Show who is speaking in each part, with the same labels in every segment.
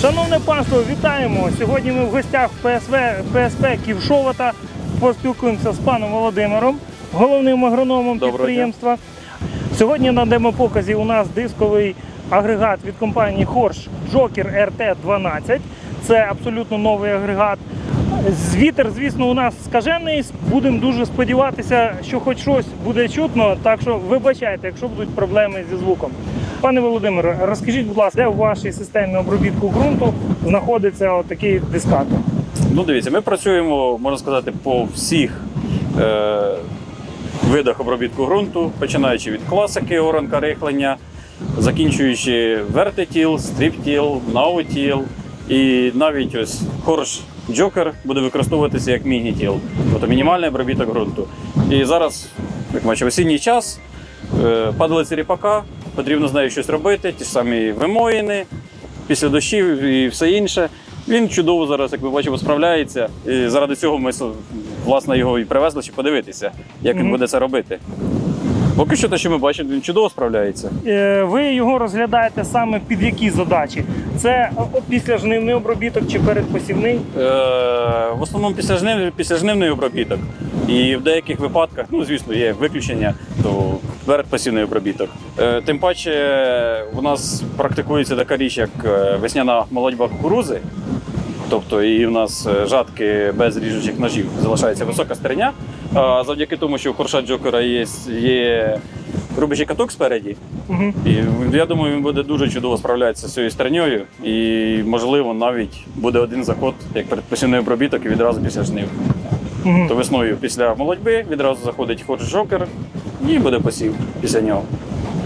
Speaker 1: Шановне панство, вітаємо! Сьогодні ми в гостях ПСВ, ПСП Ківшовата. Поспілкуємося з паном Володимиром, головним агрономом
Speaker 2: Доброго
Speaker 1: підприємства. Сьогодні на демопоказі у нас дисковий агрегат від компанії Хорш Joker RT12. Це абсолютно новий агрегат. Вітер, звісно, у нас скажений. Будемо дуже сподіватися, що хоч щось буде чутно. Так що вибачайте, якщо будуть проблеми зі звуком. Пане Володимире, розкажіть, будь ласка, де в вашій системі обробітку ґрунту знаходиться отакий дискатор?
Speaker 2: Ну, дивіться, ми працюємо, можна сказати, по всіх е, видах обробітку ґрунту, починаючи від класики оранка рихлення, закінчуючи вертитіл, стріптіл, наутіл і навіть ось хорш джокер буде використовуватися як мінітіл, тобто мінімальний обробіток ґрунту. І зараз, як бачимо, осінній час, е, падалиця ріпака, потрібно з нею щось робити, ті ж самі вимоїни, після дощів і все інше. Він чудово зараз, як ми бачимо, справляється. І заради цього ми власне його і привезли, щоб подивитися, як він буде це робити. Поки що те, що ми бачимо, він чудово справляється.
Speaker 1: Е, Ви його розглядаєте саме під які задачі? Це о, післяжнивний обробіток чи передпосівний?
Speaker 2: Е, в основному післяжнивний, післяжнивний обробіток. І в деяких випадках, ну звісно, є виключення, то передпасівний обробіток. Е, тим паче, у нас практикується така річ, як весняна молодьба кукурузи. Тобто і в нас е, жатки без ріжучих ножів залишається висока стерня. А завдяки тому, що у хорша Джокера є, є рубячий каток спереді,
Speaker 1: Угу.
Speaker 2: і я думаю, він буде дуже чудово справлятися з цією стерньою. І, можливо, навіть буде один заход як передпосівний обробіток і відразу після жнив.
Speaker 1: Угу.
Speaker 2: То весною після молодьби відразу заходить хорш Джокер і буде посів після нього.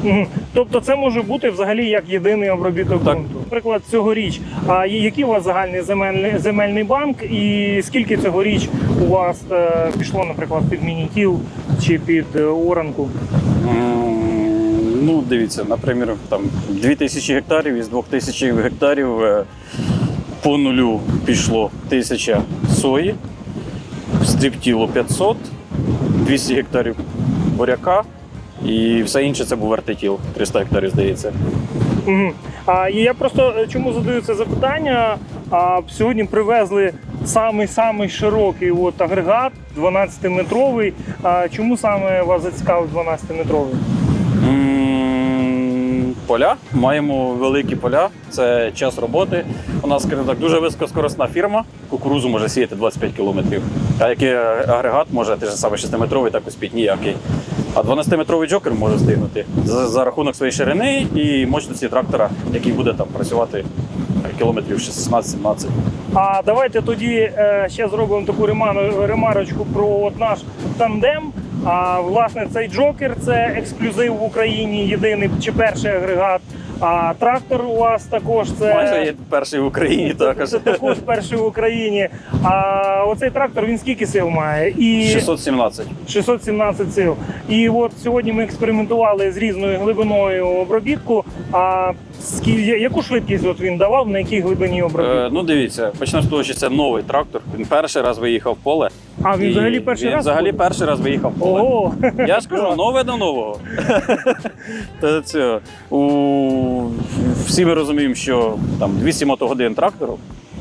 Speaker 1: Угу. Тобто це може бути взагалі як єдиний обробіток
Speaker 2: Так.
Speaker 1: ґрунту. Наприклад, цьогоріч. А який у вас загальний земельний, земельний банк, і скільки цьогоріч у вас е, пішло, наприклад, під мінітіл чи під е, оранку?
Speaker 2: М, Ну, дивіться, наприклад, там 2000 гектарів із 2000 гектарів е, по нулю пішло 1000 сої, стріптіло 500, 200 гектарів буряка і все інше це був вертитіл, 300 гектарів, здається.
Speaker 1: Угу. А і я просто е, чому задаю це запитання? А сьогодні привезли самий самий широкий от агрегат, 12-метровий. А чому саме вас зацікавив 12-метровий?
Speaker 2: Поля. Маємо великі поля. Це час роботи. У нас скажімо так, дуже високоскоросна фірма. Кукурузу може сіяти 25 кілометрів. А який агрегат може те ж саме 6-метровий, так успіть ніякий. А 12-метровий джокер може встигнути за, за рахунок своєї ширини і мощності трактора, який буде там працювати е, кілометрів 16-17.
Speaker 1: А давайте тоді е, ще зробимо таку ремарочку про от наш тандем. А власне цей джокер це ексклюзив в Україні, єдиний чи перший агрегат. А трактор у вас також це.
Speaker 2: Майже є перший в Україні також.
Speaker 1: Це також перший в Україні. А оцей трактор він скільки сил має? І
Speaker 2: 617.
Speaker 1: 617 сил. І от сьогодні ми експериментували з різною глибиною обробітку. А скі- яку швидкість от він давав, на якій глибині обробітку?
Speaker 2: Е, ну дивіться, почнемо з того, що це новий трактор. Він перший раз виїхав в поле.
Speaker 1: А він взагалі перший
Speaker 2: він
Speaker 1: раз.
Speaker 2: Взагалі
Speaker 1: ходить?
Speaker 2: перший раз виїхав в поле.
Speaker 1: Ого!
Speaker 2: Я ж кажу, нове до нового. Та це, у... Всі ми розуміємо, що там 200 мотогодин трактору,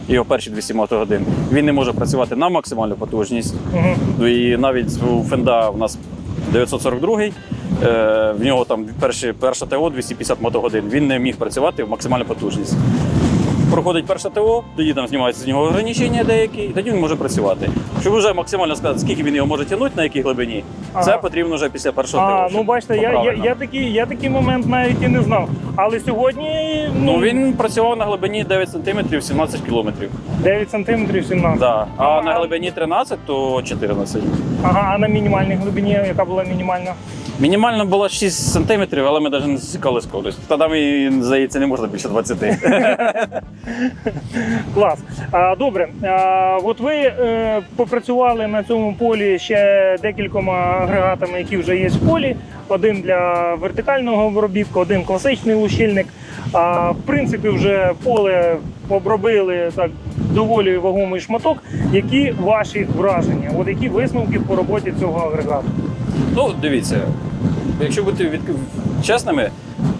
Speaker 2: його перші 200 мотогодин, він не може працювати на максимальну потужність.
Speaker 1: Мгм.
Speaker 2: І навіть у Фенда у нас 942 е, в нього там перші, перша ТО 250 мотогодин. Він не міг працювати в максимальну потужність. Проходить перше ТО, тоді там знімаються з нього ограничення деякі, і тоді він може працювати. Щоб вже максимально сказати, скільки він його може тягнути, на якій глибині, це
Speaker 1: Ага.
Speaker 2: потрібно вже після першого ТО.
Speaker 1: А, ну бачите, я, я, я, такий, я такий момент навіть і не знав. Але сьогодні
Speaker 2: Ну він працював на глибині 9 см 17 км.
Speaker 1: 9 сантиметрів 17.
Speaker 2: Да. А
Speaker 1: Ага.
Speaker 2: на глибині 13 то 14.
Speaker 1: Ага, а на мінімальній глибині, яка була мінімальна?
Speaker 2: Мінімально було 6 см, але ми навіть не засікали скорість. Тоді ми, здається, не можна більше 20.
Speaker 1: Клас. Добре. От ви е, попрацювали на цьому полі ще декількома агрегатами, які вже є в полі. Один для вертикального обробітку, один класичний лущильник. В принципі, вже поле обробили так доволі вагомий шматок. Які ваші враження? От які висновки по роботі цього агрегату?
Speaker 2: Ну, дивіться, якщо бути від... чесними,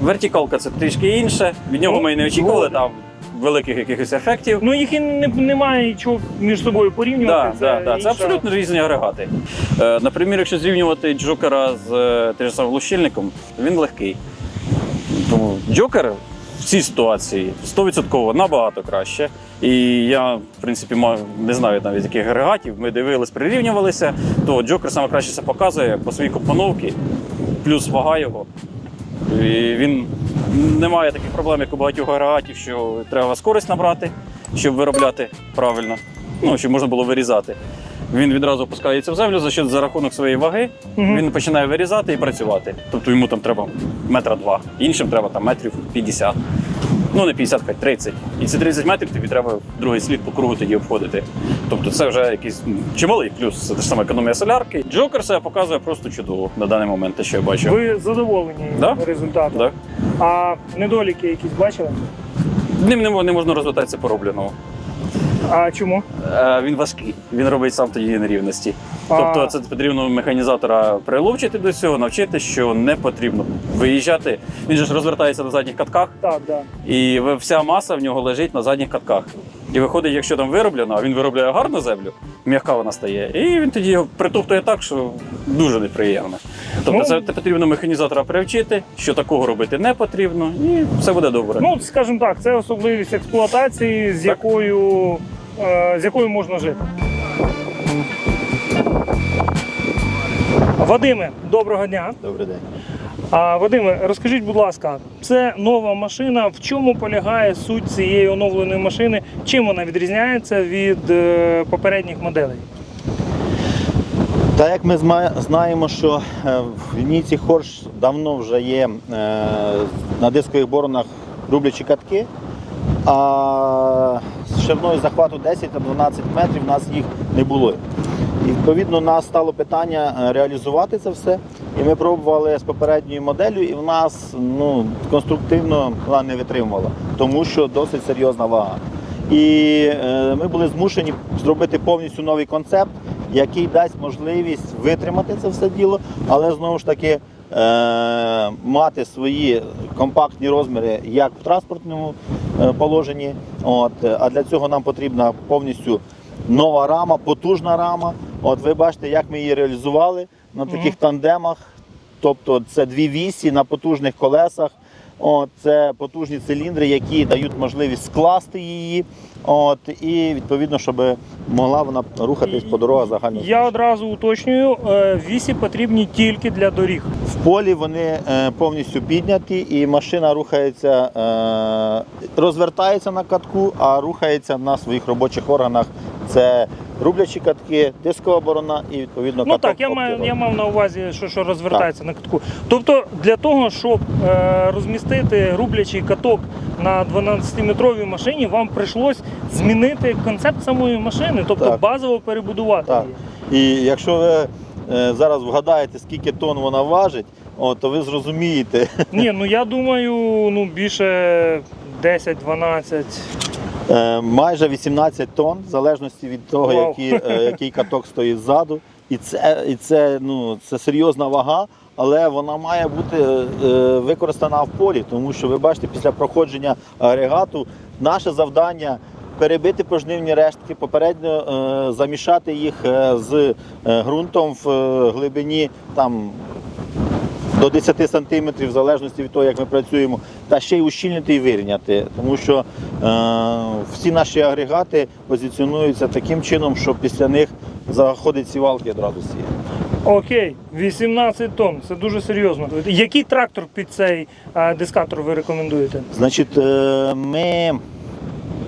Speaker 2: вертикалка це трішки інше. Від нього ми і не очікували там великих якихось ефектів.
Speaker 1: Ну їх і не, немає нічого між собою порівнювати.
Speaker 2: Да, да, да. Це абсолютно різні агрегати. Е, наприклад, якщо зрівнювати джокера з е, тим же самим глушильником, він легкий. Тому джокер в цій ситуації 100% набагато краще. І я, в принципі, маю, не знаю навіть яких агрегатів. Ми дивились, прирівнювалися, то джокер саме краще це показує по своїй компоновці, плюс вага його. І він не має таких проблем, як у багатьох агрегатів, що треба скорість набрати, щоб виробляти правильно, ну, щоб можна було вирізати. Він відразу опускається в землю за, що- за рахунок своєї ваги.
Speaker 1: Мгм.
Speaker 2: Він починає вирізати і працювати. Тобто йому там треба метра два, іншим треба там метрів 50. Ну, не 50, хай 30. І ці 30 метрів тобі треба другий слід по кругу тоді обходити. Тобто це вже якийсь чималий плюс. Це те ж саме економія солярки. Джокер себе показує просто чудово на даний момент, те, що я бачу.
Speaker 1: Ви задоволені
Speaker 2: Да.
Speaker 1: результатом?
Speaker 2: Да.
Speaker 1: А недоліки якісь бачили?
Speaker 2: Ним не, можна розвитатися по-робленому.
Speaker 1: А чому?
Speaker 2: Е, Він важкий, він робить сам тоді нерівності.
Speaker 1: А.
Speaker 2: Тобто це потрібно механізатора приловчити до цього, навчити, що не потрібно виїжджати. Він же ж розвертається на задніх катках,
Speaker 1: Так, да.
Speaker 2: і вся маса в нього лежить на задніх катках. І виходить, якщо там вироблено, а він виробляє гарну землю, м'яка вона стає, і він тоді його притоптує так, що дуже неприємно. Тобто
Speaker 1: Ну.
Speaker 2: це потрібно механізатора привчити, що такого робити не потрібно, і все буде добре.
Speaker 1: Ну, скажімо так, це особливість експлуатації, з
Speaker 2: Так.
Speaker 1: якою, е, з якою можна жити. Вадиме, доброго дня.
Speaker 3: Добрий день.
Speaker 1: А, Вадиме, розкажіть, будь ласка, це нова машина. В чому полягає суть цієї оновленої машини? Чим вона відрізняється від е, попередніх моделей?
Speaker 3: Так як ми знаємо, що е, в лінійці Хорш давно вже є е, на дискових боронах рублячі катки, а з шириною захвату 10 та 12 метрів у нас їх не було. І відповідно нас стало питання реалізувати це все. І ми пробували з попередньою моделлю, і в нас ну, конструктивно вона не витримувала, тому що досить серйозна вага. І е, ми були змушені зробити повністю новий концепт, який дасть можливість витримати це все діло, але знову ж таки е, мати свої компактні розміри як в транспортному е, положенні. От, е, а для цього нам потрібна повністю нова рама, потужна рама. От ви бачите, як ми її реалізували на таких тандемах. Тобто це дві вісі на потужних колесах. От, це потужні циліндри, які дають можливість скласти її. От, і відповідно, щоб могла вона рухатись по дорогах загального.
Speaker 1: Я одразу уточнюю, е, вісі потрібні тільки для доріг.
Speaker 3: В полі вони е, повністю підняті, і машина рухається, е, розвертається на катку, а рухається на своїх робочих органах. Це рублячі катки, дискова борона і відповідно
Speaker 1: Ну
Speaker 3: каток
Speaker 1: так, я маю, я мав на увазі, що, що розвертається на катку. Тобто для того, щоб е, розмістити рублячий каток на 12-метровій машині, вам прийшлось змінити концепт самої машини, тобто
Speaker 3: Так.
Speaker 1: базово перебудувати
Speaker 3: Так.
Speaker 1: її.
Speaker 3: І якщо ви е, зараз вгадаєте, скільки тонн вона важить, о, то ви зрозумієте.
Speaker 1: Ні, ну я думаю, ну більше 10-12.
Speaker 3: Е, майже 18 тонн, в залежності від того, який, е, який каток стоїть ззаду. І це, і це, ну, це серйозна вага, але вона має бути е, використана в полі, тому що ви бачите, після проходження агрегату наше завдання. Перебити пожнивні рештки, попередньо е, замішати їх е, з е, ґрунтом в е, глибині там, до 10 сантиметрів, в залежності від того, як ми працюємо, та ще й ущільнити і вирівняти. Тому що е, всі наші агрегати позиціонуються таким чином, що після них заходить сівалки одразу сіє.
Speaker 1: Окей, 18 тонн, це дуже серйозно. Який трактор під цей е, дискатор ви рекомендуєте?
Speaker 3: Значить, е, ми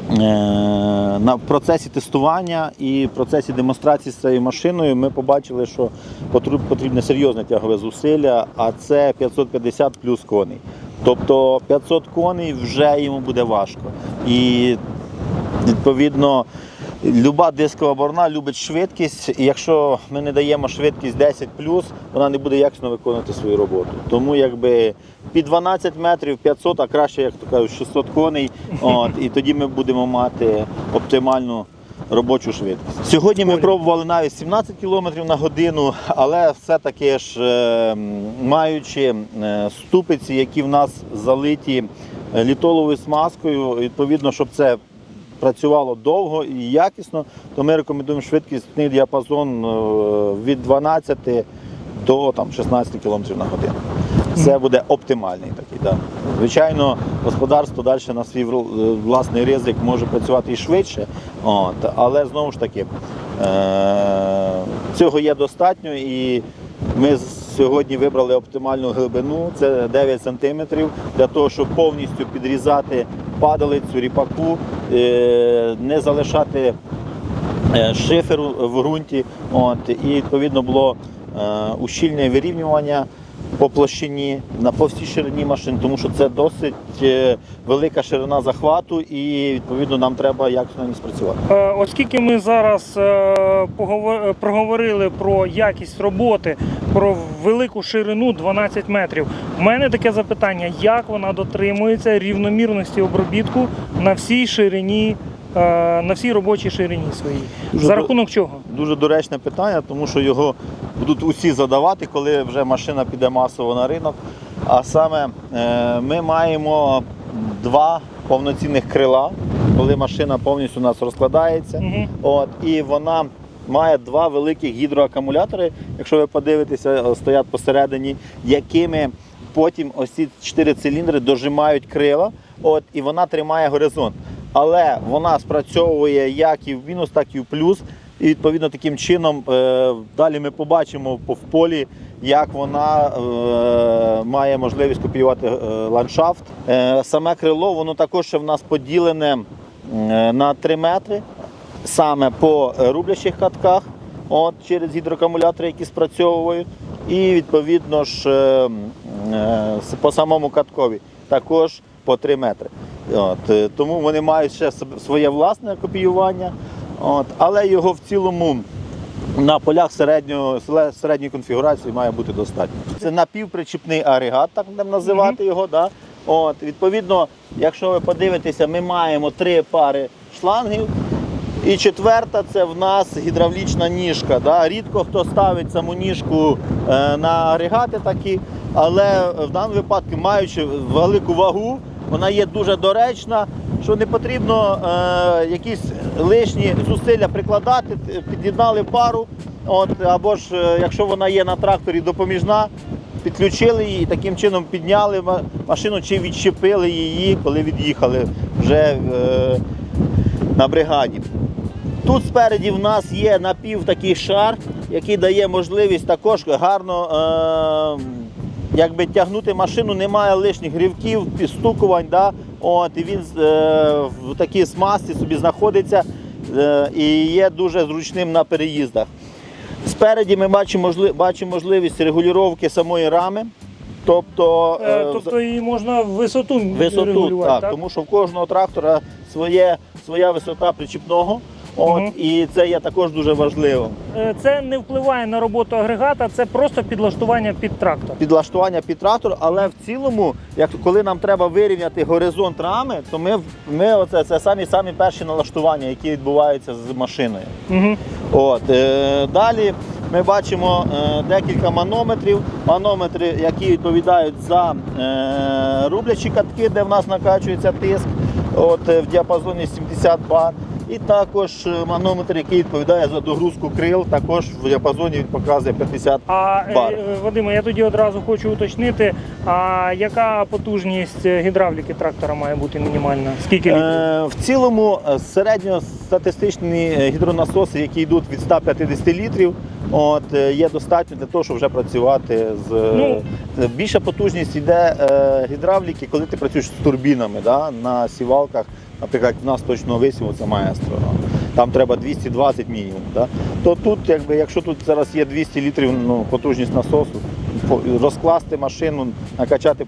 Speaker 3: в процесі тестування і в процесі демонстрації з цією машиною ми побачили, що потрібне серйозне тягове зусилля, а це 550 плюс коней. Тобто 500 коней вже йому буде важко. І відповідно Люба дискова борна любить швидкість, і якщо ми не даємо швидкість 10 вона не буде якісно виконувати свою роботу. Тому якби під 12 метрів 500, а краще, як то кажуть, 600 коней. От, і тоді ми будемо мати оптимальну робочу швидкість. Сьогодні ми пробували навіть 17 км на годину, але все-таки ж е, маючи е, ступиці, які в нас залиті е, літоловою смазкою, відповідно, щоб це працювало довго і якісно, то ми рекомендуємо швидкісний діапазон е, від 12 до там, 16 км на годину. Це буде оптимальний такий. Да. Звичайно, господарство далі на свій е, власний ризик може працювати і швидше, от, але знову ж таки е- цього є достатньо і ми сьогодні вибрали оптимальну глибину, це 9 см, для того, щоб повністю підрізати падалицю, ріпаку, е- не залишати е, шиферу в ґрунті. От, і відповідно було е, ущільне вирівнювання по площині на по ширині машин, тому що це досить е, велика ширина захвату, і відповідно нам треба якісно ній спрацювати.
Speaker 1: Е, Оскільки ми зараз е, проговорили про якість роботи, про велику ширину 12 метрів, у мене таке запитання: як вона дотримується рівномірності обробітку на всій ширині, на всій робочій ширині своїй?
Speaker 3: Дуже
Speaker 1: За рахунок чого?
Speaker 3: Дуже доречне питання, тому що його будуть усі задавати, коли вже машина піде масово на ринок. А саме е, ми маємо два повноцінних крила, коли машина повністю у нас розкладається.
Speaker 1: Мгм.
Speaker 3: От, і вона має два великих гідроакумулятори, якщо ви подивитеся, е, стоять посередині, якими потім ось ці чотири циліндри дожимають крила, от, і вона тримає горизонт. Але вона спрацьовує як і в мінус, так і в плюс. І відповідно таким чином е, далі ми побачимо в полі, як вона е, має можливість копіювати е, ландшафт. Саме крило воно також ще в нас поділене на 3 метри саме по рублячих катках, от, через гідроакумулятори, які спрацьовують, і відповідно ж по самому каткові також по 3 метри. От, е, тому вони мають ще своє власне копіювання, от, але його в цілому. На полях середнього, селе- середньої конфігурації має бути достатньо. Це напівпричіпний агрегат, так будемо називати його. Да? От, відповідно, якщо ви подивитеся, ми маємо три пари шлангів. І четверта це в нас гідравлічна ніжка. Да? Рідко хто ставить саму ніжку е, на агрегати такі, але в даному випадку, маючи велику вагу, вона є дуже доречна, що не потрібно е, якісь лишні зусилля прикладати, під'єднали пару. От, або ж, е, якщо вона є на тракторі допоміжна, підключили її і таким чином підняли машину чи відщепили її, коли від'їхали вже е, на бригаді. Тут спереді в нас є напів такий шар, який дає можливість також гарно е, якби, тягнути машину, немає лишніх грівків, підстукувань. Да? От, і він е, в такій смазці собі знаходиться е, і є дуже зручним на переїздах. Спереді ми бачимо, бачимо можливість регулювання самої рами. Тобто,
Speaker 1: Е,
Speaker 3: е,
Speaker 1: Тобто її можна висоту,
Speaker 3: Висоту,
Speaker 1: регулювати,
Speaker 3: так,
Speaker 1: так?
Speaker 3: тому що в кожного трактора своє, своя висота причіпного. От,
Speaker 1: Мгм.
Speaker 3: І це є також дуже важливо.
Speaker 1: Е, Це не впливає на роботу агрегата, це просто підлаштування під трактор.
Speaker 3: Підлаштування під трактор, але в цілому, як коли нам треба вирівняти горизонт рами, то ми, ми оце, це самі самі перші налаштування, які відбуваються з машиною.
Speaker 1: Угу.
Speaker 3: От, е, далі ми бачимо е, декілька манометрів. Манометри, які відповідають за е, рублячі катки, де в нас накачується тиск от, е, в діапазоні 70 бар. І також е, манометр, який відповідає за догрузку крил, також в діапазоні він показує 50
Speaker 1: А е,
Speaker 3: бар.
Speaker 1: Вадиме, я тоді одразу хочу уточнити, а яка потужність е, гідравліки трактора має бути мінімальна? Скільки літрів?
Speaker 3: Е, в цілому середньостатистичні гідронасоси, які йдуть від 150 літрів, от, є достатньо для того, щоб вже працювати з
Speaker 1: Ну.
Speaker 3: більша потужність йде е, гідравліки, коли ти працюєш з турбінами да, на сівалках, наприклад, в нас точно висіву це маестро. Там треба 220 мінімум. Да? То тут, якби, якщо тут зараз є 200 літрів ну, потужність насосу, розкласти машину, накачати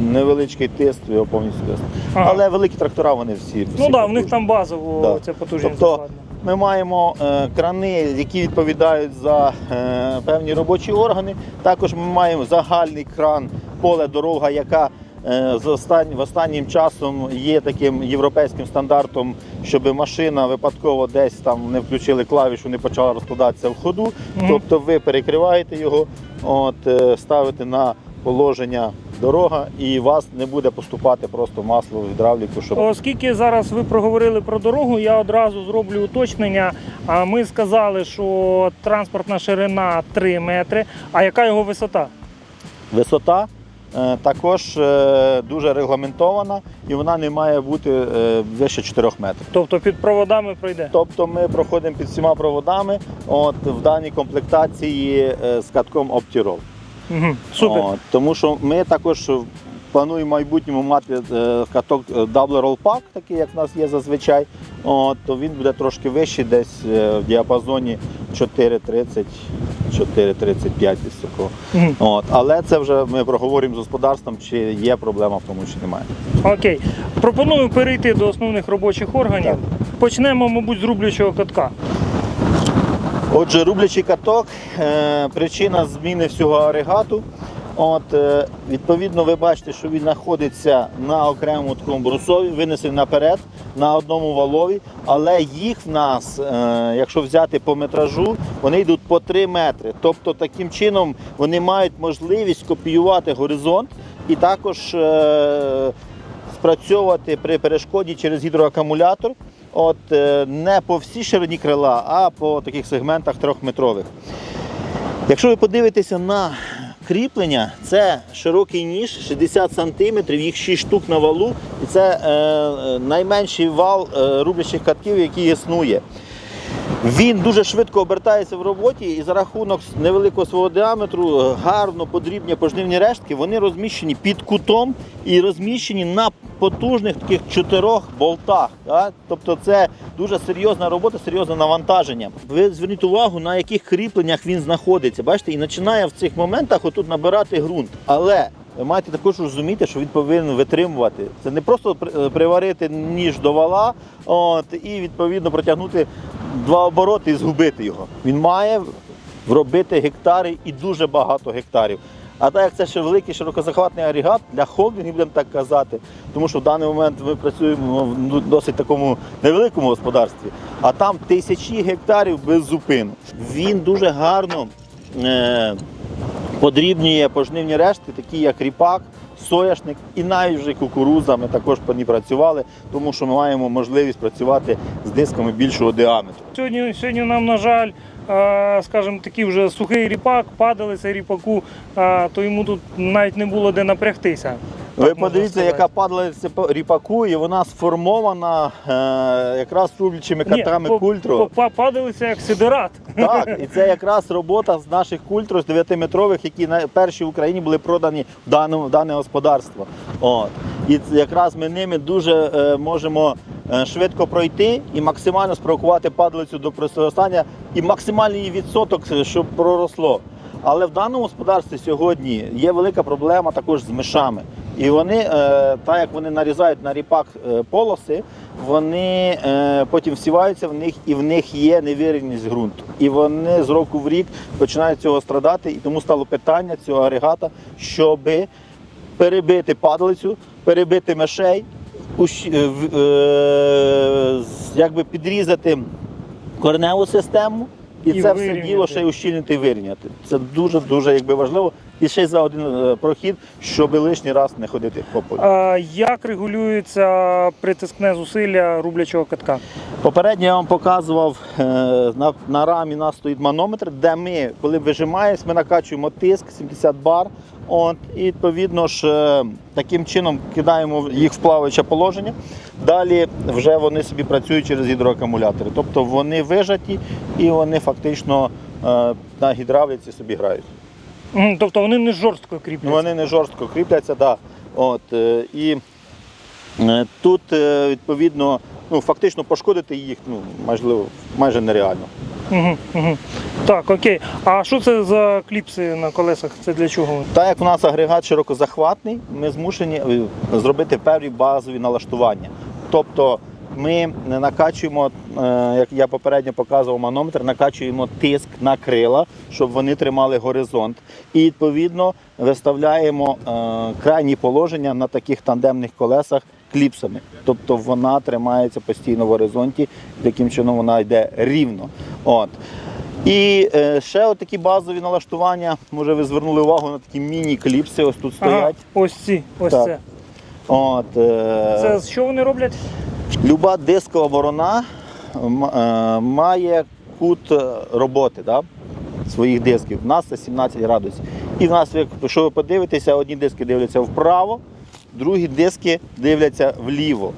Speaker 3: невеличкий тест, його повністю тест.
Speaker 1: Ага.
Speaker 3: Але великі трактора вони всі. всі
Speaker 1: ну так, да, в них там базово
Speaker 3: Да.
Speaker 1: ця потужність
Speaker 3: Тобто. Ми маємо е, крани, які відповідають за е, певні робочі органи. Також ми маємо загальний кран поле дорога, яка в останнім часом є таким європейським стандартом, щоб машина випадково десь там не включили клавішу, не почала розкладатися в ходу.
Speaker 1: Мгм.
Speaker 3: Тобто ви перекриваєте його, от, е, ставите на положення дорога, і у вас не буде поступати просто масло в гідравліку, щоб
Speaker 1: Оскільки зараз ви проговорили про дорогу, я одразу зроблю уточнення. Ми сказали, що транспортна ширина 3 метри. А яка його висота?
Speaker 3: Висота е, також е, дуже регламентована і вона не має бути е, вище 4 метрів.
Speaker 1: Тобто під проводами пройде.
Speaker 3: Тобто ми проходимо під всіма проводами от, в даній комплектації е, з катком Optirol.
Speaker 1: Угу. Супер.
Speaker 3: От, тому що ми також плануємо в майбутньому мати е, каток е, Double Roll Pack, такий як в нас є зазвичай. От, то він буде трошки вищий, десь е, в діапазоні 4,30, 4,35 десь такого. От, але це вже ми проговоримо з господарством, чи є проблема в тому, чи немає.
Speaker 1: Окей. Пропоную перейти до основних робочих органів.
Speaker 3: Так.
Speaker 1: Почнемо, мабуть, з рублячого катка.
Speaker 3: Отже, рублячий каток, причина зміни всього агрегату. От, е, відповідно, ви бачите, що він знаходиться на окремому такому брусові, винесений наперед на одному валові, але їх в нас, е, якщо взяти по метражу, вони йдуть по 3 метри. Тобто таким чином вони мають можливість копіювати горизонт і також е, спрацьовувати при перешкоді через гідроакумулятор. От не по всій ширині крила, а по таких сегментах трьохметрових. Якщо ви подивитеся на кріплення, це широкий ніж 60 см, їх 6 штук на валу, і це е, е, найменший вал е, рублячих катків, який існує. Він дуже швидко обертається в роботі і за рахунок невеликого свого діаметру е, гарно подрібні пожнивні рештки, вони розміщені під кутом і розміщені на потужних таких чотирьох болтах. Так? Тобто це дуже серйозна робота, серйозне навантаження. Ви зверніть увагу, на яких кріпленнях він знаходиться. Бачите, і починає в цих моментах отут набирати ґрунт. Але ви маєте також розуміти, що він повинен витримувати. Це не просто приварити ніж до вала от, і відповідно протягнути два обороти і згубити його. Він має вробити гектари і дуже багато гектарів. А так як це ще великий широкозахватний агрегат для холдингів, будемо так казати, тому що в даний момент ми працюємо в досить такому невеликому господарстві, а там тисячі гектарів без зупину. Він дуже гарно е, подрібнює пожнивні решти, такі як ріпак, сояшник і навіть вже кукуруза. Ми також по ній працювали, тому що ми маємо можливість працювати з дисками більшого діаметру.
Speaker 1: Сьогодні, сьогодні нам, на жаль, е, скажімо, такий вже сухий ріпак, падалиця ріпаку, е, то йому тут навіть не було де напрягтися.
Speaker 3: Ви подивіться, яка по ріпаку, і вона сформована е, якраз рублячими
Speaker 1: Ні, по-
Speaker 3: культру.
Speaker 1: по- па- як сидерат.
Speaker 3: Так, і це якраз робота з наших культр 9-метрових, які на- перші в Україні були продані в дане, в дане господарство. От. І це якраз ми ними дуже е, можемо е, швидко пройти і максимально спровокувати падалицю до проростання і максимальний відсоток, е, щоб проросло. Але в даному господарстві сьогодні є велика проблема також з мишами. І вони, е, так як вони нарізають на ріпак е, полоси, вони е, потім всіваються в них і в них є невірність ґрунту. І вони з року в рік починають цього страдати. І тому стало питання цього агрегата, щоб перебити падалицю, перебити мишей, з- якби підрізати кореневу систему. І,
Speaker 1: І
Speaker 3: це все діло ще й ущільнити і вирівняти. Це дуже дуже якби важливо. І ще за один е, прохід, щоб лишній раз не ходити по полю.
Speaker 1: А Як регулюється притискне зусилля рублячого катка?
Speaker 3: Попередньо я вам показував е, на, на рамі у нас стоїть манометр, де ми, коли вижимаємось, ми накачуємо тиск 70 бар. От, і відповідно ж е, таким чином кидаємо їх в плаваюче положення. Далі вже вони собі працюють через гідроакумулятори. Тобто вони вижаті і вони фактично на гідравліці собі грають.
Speaker 1: Мгм, Тобто вони не жорстко
Speaker 3: Ну,
Speaker 1: кріпляться.
Speaker 3: вони не жорстко кріпляться, да. От, е, і е, тут е, відповідно ну, фактично пошкодити їх ну, можливо, майже нереально.
Speaker 1: Так, окей. А що це за кліпси на колесах? Це для чого?
Speaker 3: Так як у нас агрегат широкозахватний, ми змушені е, зробити певні базові налаштування. Тобто ми накачуємо, е, як я попередньо показував манометр, накачуємо тиск на крила, щоб вони тримали горизонт. І відповідно виставляємо е, крайні положення на таких тандемних колесах кліпсами. Тобто вона тримається постійно в горизонті, таким чином вона йде рівно. От. І е, ще от такі базові налаштування. Може, ви звернули увагу на такі міні-кліпси, ось тут
Speaker 1: Ага,
Speaker 3: стоять.
Speaker 1: ось ці, ось
Speaker 3: Так.
Speaker 1: це.
Speaker 3: От, е,
Speaker 1: Це що вони роблять?
Speaker 3: Люба дискова борона е, має кут е, роботи да, своїх дисків. У нас це 17 градусів. І в нас, як- якщо ви подивитеся, одні диски дивляться вправо, другі диски дивляться вліво.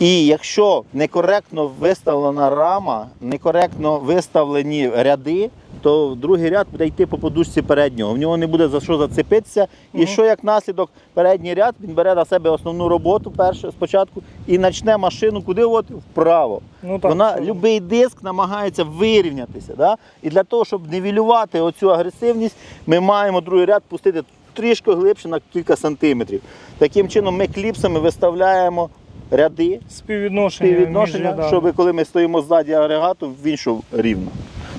Speaker 3: І якщо некоректно виставлена рама, некоректно виставлені ряди, то другий ряд буде йти по подушці переднього. В нього не буде за що зацепитися. І що як наслідок, передній ряд він бере на себе основну роботу перше спочатку і почне машину куди от вправо.
Speaker 1: Ну, так,
Speaker 3: Вона
Speaker 1: що-
Speaker 3: будь-який диск намагається вирівнятися. Да? І для того, щоб нівелювати оцю агресивність, ми маємо другий ряд пустити трішки глибше на кілька сантиметрів. Таким чином ми кліпсами виставляємо ряди,
Speaker 1: Співвідношення,
Speaker 3: співвідношення,
Speaker 1: рядами.
Speaker 3: щоб коли ми стоїмо ззаді агрегату, він йшов рівно.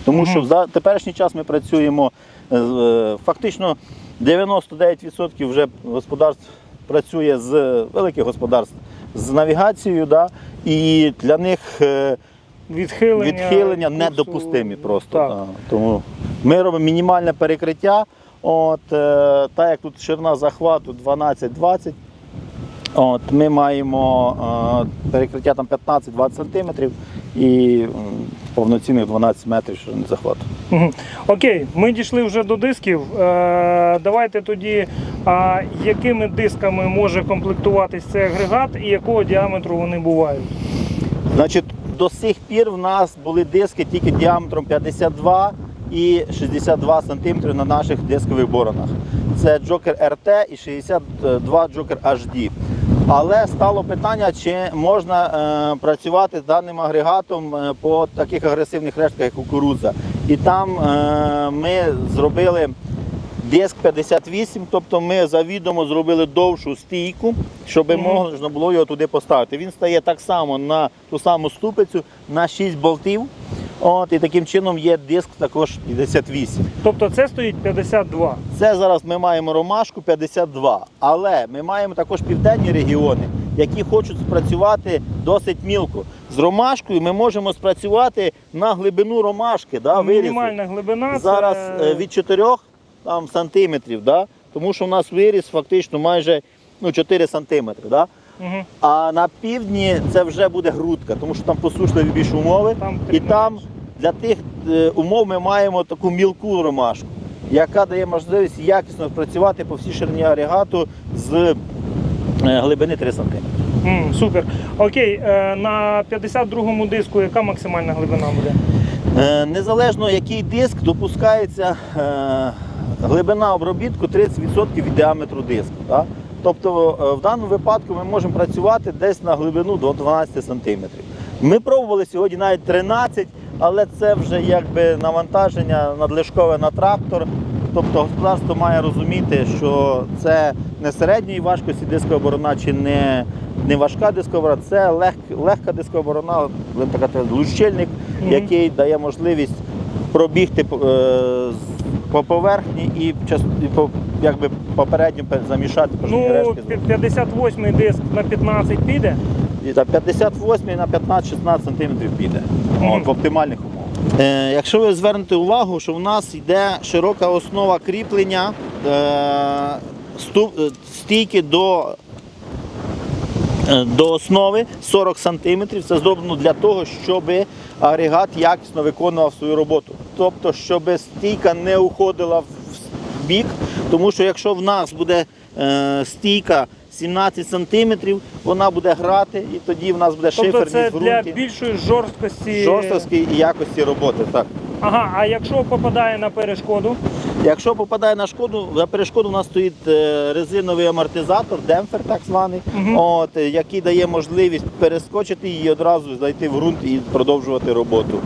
Speaker 3: Тому що в теперішній час ми працюємо е, фактично 99% вже господарств працює з великих господарств з навігацією, да, і для них е,
Speaker 1: відхилення,
Speaker 3: відхилення
Speaker 1: курсу.
Speaker 3: недопустимі просто. Да. Тому ми робимо мінімальне перекриття. От, е, так як тут ширина захвату 12-20, от, ми маємо е, перекриття там 15-20 см і повноцінних 12 метрів ширини захвату.
Speaker 1: Мгм. Окей, ми дійшли вже до дисків. Е, давайте тоді, а, якими дисками може комплектуватись цей агрегат і якого діаметру вони бувають?
Speaker 3: Значить, до сих пір в нас були диски тільки діаметром 52 і 62 см на наших дискових боронах. Це Joker RT і 62 Joker HD. Але стало питання, чи можна е, працювати з даним агрегатом е, по таких агресивних рештках, як кукурудза. І там е, ми зробили Диск 58, тобто ми завідомо зробили довшу стійку, щоб
Speaker 1: Мгм.
Speaker 3: можна було його туди поставити. Він стає так само на ту саму ступицю на 6 болтів. От, і таким чином є диск також 58.
Speaker 1: Тобто це стоїть 52.
Speaker 3: Це зараз ми маємо ромашку 52. Але ми маємо також південні регіони, які хочуть спрацювати досить мілко. З ромашкою ми можемо спрацювати на глибину ромашки. Да, вирізу.
Speaker 1: Мінімальна глибина.
Speaker 3: Зараз
Speaker 1: це...
Speaker 3: від 4 там, сантиметрів, да? тому що у нас виріс фактично майже ну, 4 сантиметри. Да?
Speaker 1: Мгм.
Speaker 3: А на півдні це вже буде грудка, тому що там посушливі більш умови.
Speaker 1: Там
Speaker 3: І там. Для тих е, умов ми маємо таку мілку ромашку, яка дає можливість якісно працювати по всій ширині агрегату з е, глибини 3 см.
Speaker 1: М, супер. Окей, е, на 52-му диску яка максимальна глибина буде?
Speaker 3: Незалежно який диск, допускається глибина обробітку 30% від діаметру диску. Да? Тобто в даному випадку ми можемо працювати десь на глибину до 12 см. Ми пробували сьогодні навіть 13, але це вже якби навантаження надлишкове на трактор. Тобто господарство має розуміти, що це не середньої важкості дисковаборона, чи не, не важка дискоборона, це лег, легка дискова борона, будемо так казати, який дає можливість пробігти по- е, по поверхні і, по, якби попередньо замішати
Speaker 1: Ну, 58-й диск на 15 піде.
Speaker 3: І так, 58 на 15-16 см піде От, в оптимальних умовах. Е, якщо ви звернете увагу, що в нас йде широка основа кріплення е, сту, е, стійки до, е, до основи 40 см. Це зроблено для того, щоб агрегат якісно виконував свою роботу. Тобто, щоб стійка не уходила в бік, тому що якщо в нас буде е, стійка 17 см, вона буде грати, і тоді в нас буде
Speaker 1: Тобто
Speaker 3: шиферність
Speaker 1: це для
Speaker 3: ґрунті.
Speaker 1: більшої жорсткості.
Speaker 3: Жорсткості і якості роботи. Так.
Speaker 1: Ага, а якщо попадає на перешкоду,
Speaker 3: Якщо попадає на шкоду, на перешкоду у нас стоїть е, резиновий амортизатор, демпфер так званий,
Speaker 1: Мгм.
Speaker 3: от, е, який дає можливість перескочити і одразу зайти в ґрунт і продовжувати роботу.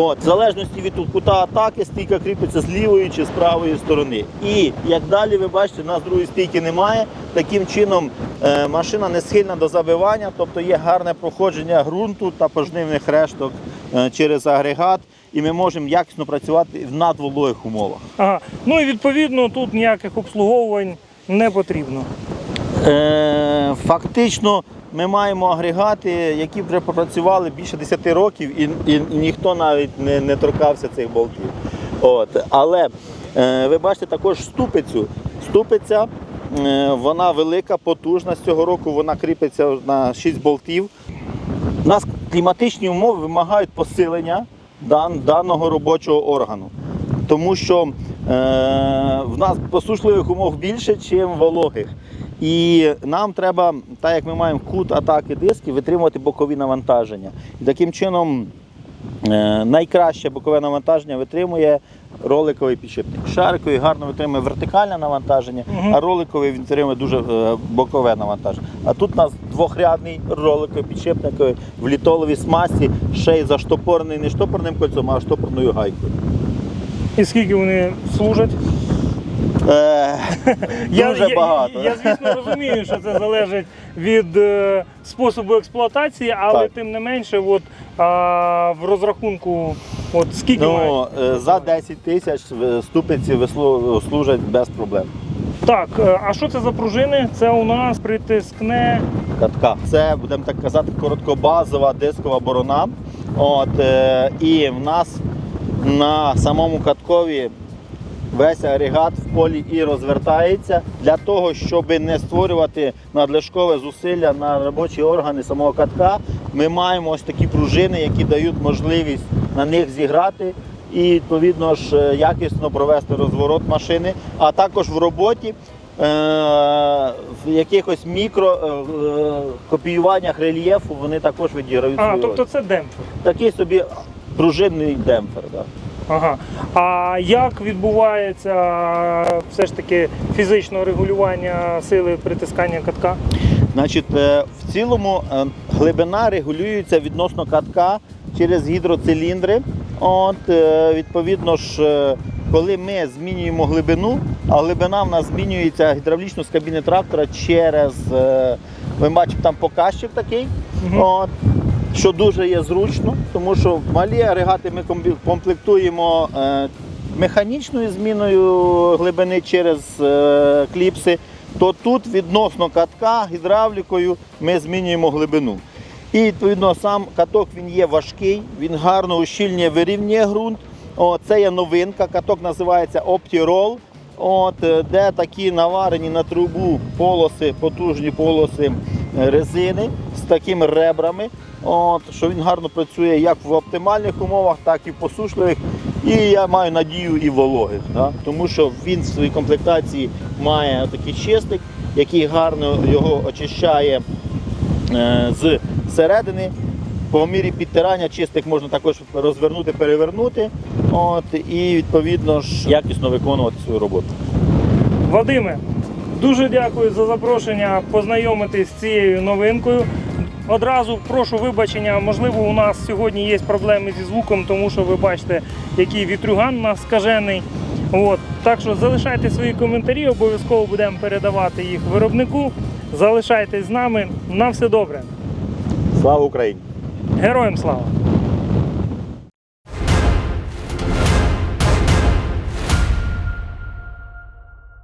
Speaker 3: От, в залежності від кута атаки, стійка кріпиться з лівої чи з правої сторони. І як далі ви бачите, у нас другої стійки немає. Таким чином е, машина не схильна до забивання, тобто є гарне проходження ґрунту та пожнивних решток е, через агрегат, і ми можемо якісно працювати в надвологих умовах.
Speaker 1: Ага. Ну і відповідно тут ніяких обслуговувань не потрібно.
Speaker 3: Е, фактично ми маємо агрегати, які вже попрацювали більше 10 років, і, і, ніхто навіть не, не торкався цих болтів. От. Але е, ви бачите також ступицю. Ступиця е, вона велика, потужна. З цього року вона кріпиться на 6 болтів. У нас кліматичні умови вимагають посилення дан, даного робочого органу. Тому що е, в нас посушливих умов більше, ніж вологих. І нам треба, так як ми маємо кут атаки дисків, витримувати бокові навантаження. І таким чином е, найкраще бокове навантаження витримує роликовий підшипник. Шариковий гарно витримує вертикальне навантаження,
Speaker 1: Мгм.
Speaker 3: а роликовий витримує дуже е, бокове навантаження. А тут у нас двохрядний роликовий підшипниковий в літоловій смазці, ще й заштопорений не штопорним кольцом, а штопорною гайкою.
Speaker 1: І скільки вони служать?
Speaker 3: Е, дуже багато.
Speaker 1: Я, я, звісно, розумію, що це залежить від е, способу експлуатації, але
Speaker 3: Так.
Speaker 1: тим не менше, от, а, в розрахунку, от скільки?
Speaker 3: Ну, е, за 10 тисяч е, ступиці служать без проблем.
Speaker 1: Так, е, а що це за пружини? Це у нас притискне.
Speaker 3: катка. Це, будемо так казати, короткобазова дискова борона. От, е, і в нас на самому каткові весь агрегат в полі і розвертається для того, щоб не створювати надлишкове зусилля на робочі органи самого катка. Ми маємо ось такі пружини, які дають можливість на них зіграти. І відповідно ж е, якісно провести розворот машини, а також в роботі е, в якихось мікро е, рельєфу вони також відіграють
Speaker 1: А,
Speaker 3: свою
Speaker 1: тобто
Speaker 3: роль.
Speaker 1: це демпфер.
Speaker 3: Такий собі пружинний демпфер. Да.
Speaker 1: Ага. А як відбувається все ж таки фізичне регулювання сили притискання катка?
Speaker 3: Значить, е, в цілому е, глибина регулюється відносно катка через гідроциліндри. От, е, відповідно ж, коли ми змінюємо глибину, а глибина в нас змінюється гідравлічно з кабіни трактора через, ми бачимо там показчик такий.
Speaker 1: Мгм.
Speaker 3: От, що дуже є зручно, тому що малі агрегати ми комплектуємо е, механічною зміною глибини через е, кліпси, то тут відносно катка гідравлікою ми змінюємо глибину. І відповідно сам каток він є важкий, він гарно ущільнює, вирівнює ґрунт. Це є новинка. Каток називається OptiRoll. От, е, де такі наварені на трубу полоси, потужні полоси резини з такими ребрами. От, що він гарно працює як в оптимальних умовах, так і в посушливих. І я маю надію і вологих. Да? Тому що він в своїй комплектації має такий чистик, який гарно його очищає е, з середини. По мірі підтирання чистик можна також розвернути, перевернути. От, і відповідно ж якісно виконувати свою роботу.
Speaker 1: Вадиме, дуже дякую за запрошення познайомитись з цією новинкою. Одразу прошу вибачення, можливо, у нас сьогодні є проблеми зі звуком, тому що ви бачите, який вітрюган у нас скажений. От. Так що залишайте свої коментарі, обов'язково будемо передавати їх виробнику. Залишайтесь з нами. На все добре.
Speaker 3: Слава Україні!
Speaker 1: Героям слава!